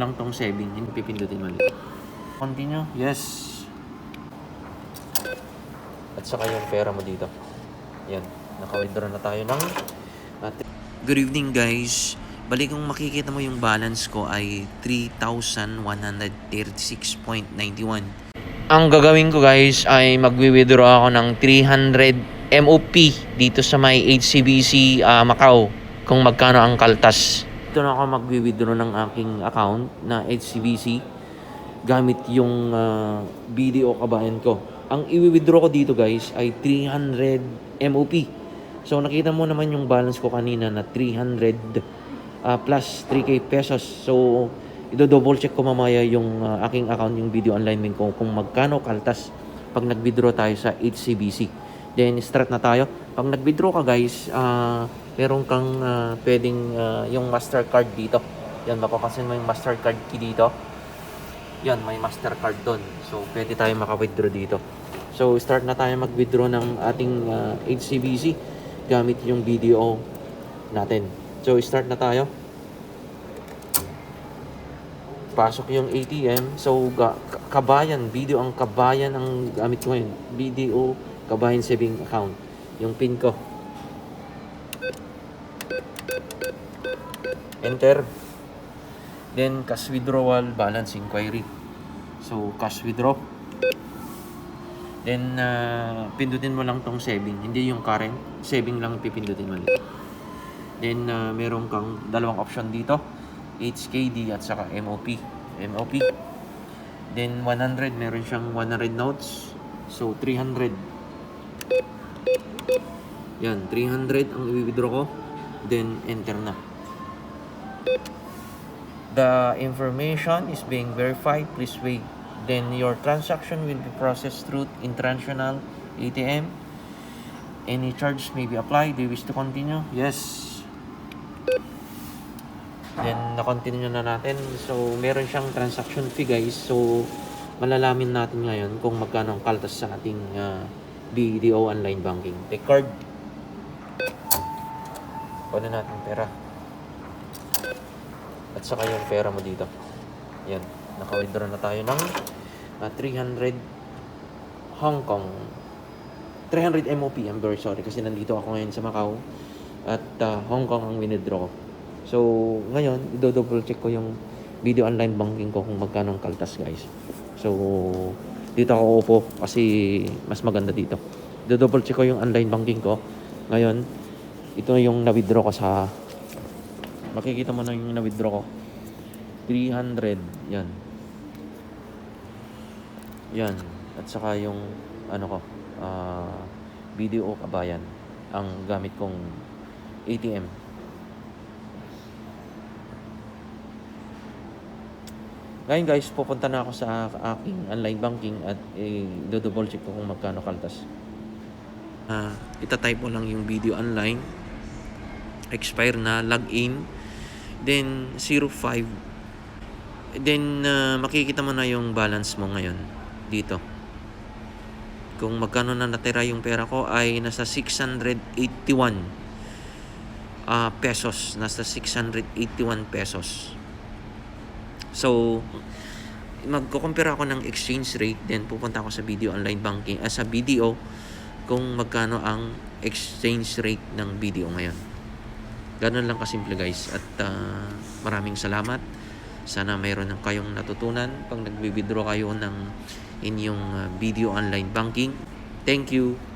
lang tong saving, hindi pipindutin mali. Continue. Yes. At saka yung pera mo dito. Yan. Naka-withdraw na tayo ng. Good evening guys. Bali kung makikita mo yung balance ko ay 3,136.91. Ang gagawin ko guys ay magwi-withdraw ako ng 300 MOP dito sa may HCBC ah, Macau kung magkano ang kaltas. Dito na ako magwi-withdraw ng aking account na HCBC gamit yung ah, BDO kabayan ko. Ang i-withdraw ko dito guys ay 300 MOP. So nakita mo naman yung balance ko kanina na 300 ah, plus 3k pesos. So i-double check ko mamaya yung ah, aking account, yung video alignment ko kung magkano kaltas pag nag-withdraw tayo sa HCBC. Then start na tayo. Pag nag-withdraw ka guys, ah meron kang ah, pwedeng ah, yung Mastercard dito. Yan, mapapansin mo yung Mastercard key dito. Yan, may Mastercard doon. So, pwede tayo maka-withdraw dito. So, start na tayo mag-withdraw ng ating ah, HCBC gamit yung video natin. So, start na tayo. Pasok yung ATM. So, kabayan, video ang kabayan ang gamit ko ngayon. BDO Kabayan Saving Account. Yung PIN ko. Enter. Then, cash withdrawal, balance inquiry. So, cash withdraw. Then, uh, pindutin mo lang tong saving. Hindi yung current. Saving lang pipindutin mo. Then, uh, meron kang dalawang option dito. HKD at saka MOP. MOP. Then, 100. Meron siyang 100 notes. So, 300. Yan, 300 ang i-withdraw ko. Then, enter na. The information is being verified. Please wait. Then your transaction will be processed through international ATM. Any charge may be applied. Do you wish to continue? Yes. Then na-continue na natin. So meron siyang transaction fee guys. So malalamin natin ngayon kung magkano ang kaltas sa ating uh, BDO online banking. Take card. Na natin pera. At saka yung pera mo dito. Yan. Naka-withdraw na tayo ng ah, 300 Hong Kong. 300 MOP. I'm very sorry kasi nandito ako ngayon sa Macau. At ah, Hong Kong ang withdraw ko. So, ngayon, i-double check ko yung video online banking ko kung magkano ang kaltas guys. So, dito ako upo kasi mas maganda dito. I-double check ko yung online banking ko. Ngayon, ito yung na-withdraw ko sa makikita mo na yung na-withdraw ko 300 yan yan at saka yung ano ko ah BDO kabayan ang gamit kong ATM ngayon guys pupunta na ako sa aking online banking at eh, double check ko kung magkano kaltas. Ah itatype mo lang yung video online. Expire na login. Then 05 then uh, makikita mo na yung balance mo ngayon dito. Kung magkano na natira yung pera ko ay nasa 681 ah pesos. Nasa 681 pesos so magko-compare ako ng exchange rate then pupunta ako sa video online banking ah, sa BDO kung magkano ang exchange rate ng video ngayon Ganun lang kasimple guys. At ah, maraming salamat. Sana mayroon ng kayong natutunan pag nagbi-withdraw kayo ng inyong ah, video online banking. Thank you.